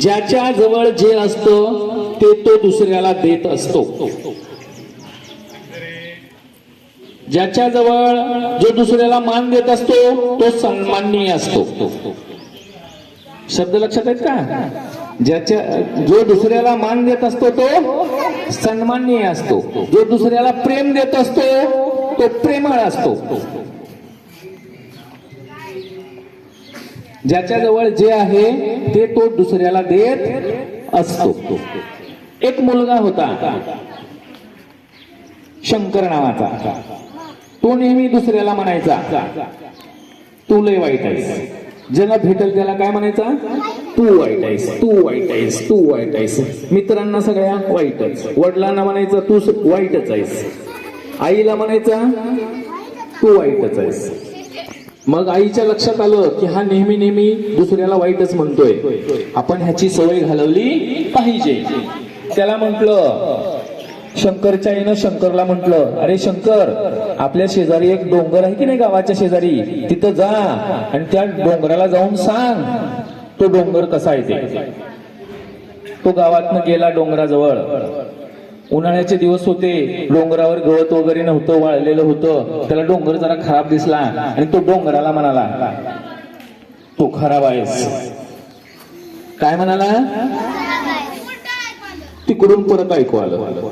ज्याच्या जवळ जे असतं ते तो दुसऱ्याला देत असतो. ज्याच्या जवळ जो दुसऱ्याला मान देत असतो तो सन्माननीय असतो. शब्द लक्षात आहेत का? ज्याच्या जो दुसऱ्याला मान देत असतो तो सन्माननीय असतो. जो दुसऱ्याला प्रेम देत असतो तो प्रेमळ असतो. ज्याच्या जवळ जे आहे ते तो दुसऱ्याला देत असतो. एक मुलगा होता. शंकर नावाचा. तो नेहमी दुसऱ्याला म्हणायचा तू लय वाईट आहेस. ज्याला भेटल त्याला काय म्हणायचा? तू वाईट आहेस तू वाईट आहेस तू वाईट आहेस. मित्रांना सगळ्या वाईटच. वडिलांना म्हणायचं तू वाईटच आहेस. आईला म्हणायचा तू वाईटच आहेस. मग आईच्या लक्षात आलं की हा नेहमी नेहमी दुसऱ्याला वाईटच म्हणतोय. आपण ह्याची सवय घालवली पाहिजे. त्याला म्हटलं शंकरच्या आईनं शंकरला म्हटलं अरे शंकर आपल्या शेजारी एक डोंगर आहे की नाही गावाच्या शेजारी? तिथं जा आणि त्या डोंगराला जाऊन सांग तो डोंगर कसा आहे ते. तो गावातनं गेला डोंगराजवळ. उन्हाळ्याचे दिवस होते. डोंगरावर गवत वगैरे नव्हतं वाळलेलं होतं. त्याला डोंगर जरा खराब दिसला आणि तो डोंगराला म्हणाला तो खराब आहेस. काय म्हणाला? तिकडून परत ऐकू आलं.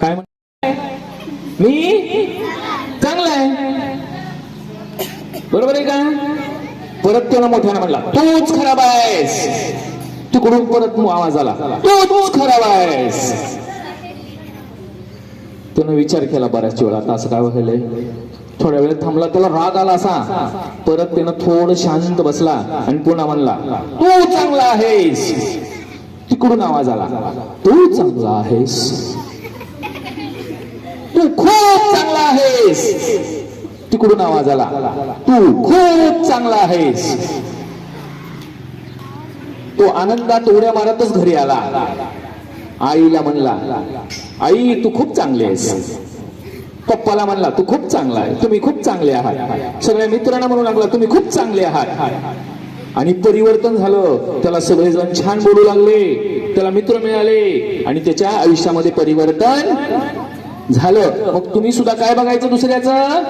काय म्हण मी? चांगला आहे. बरोबर आहे का? परत त्याला मोठ्यानं म्हणला तूच खराब आहेस. तिकडून परत आवाज आला तूच खराब आहेस. त्यानं विचार केला बऱ्याच वेळा. आता असं काय व्हायलंय? थोड्या वेळ थांबला त्याला राग आला असा. परत त्यानं थोडं शांत बसला आणि पुन्हा म्हणला तू चांगला आहेस. तिकडून आवाज आला तू चांगला आहेस. तू खूप चांगला आहेस. तिकडून आवाज आला तू खूप चांगला आहेस. तो आनंदात उड्या मारतच घरी आला. आईला म्हणला आई तू खूप चांगली आहेस. पप्पाला म्हणला तू खूप चांगला आहे तुम्ही खूप चांगले आहात. सगळ्या मित्रांना म्हणू लागला तुम्ही खूप चांगले आहात. आणि परिवर्तन झालं. त्याला सगळेजण छान बोलू लागले. त्याला मित्र मिळाले. आणि त्याच्या आयुष्यामध्ये परिवर्तन झालं. मग तुम्ही सुद्धा काय बघायचं दुसऱ्याचं?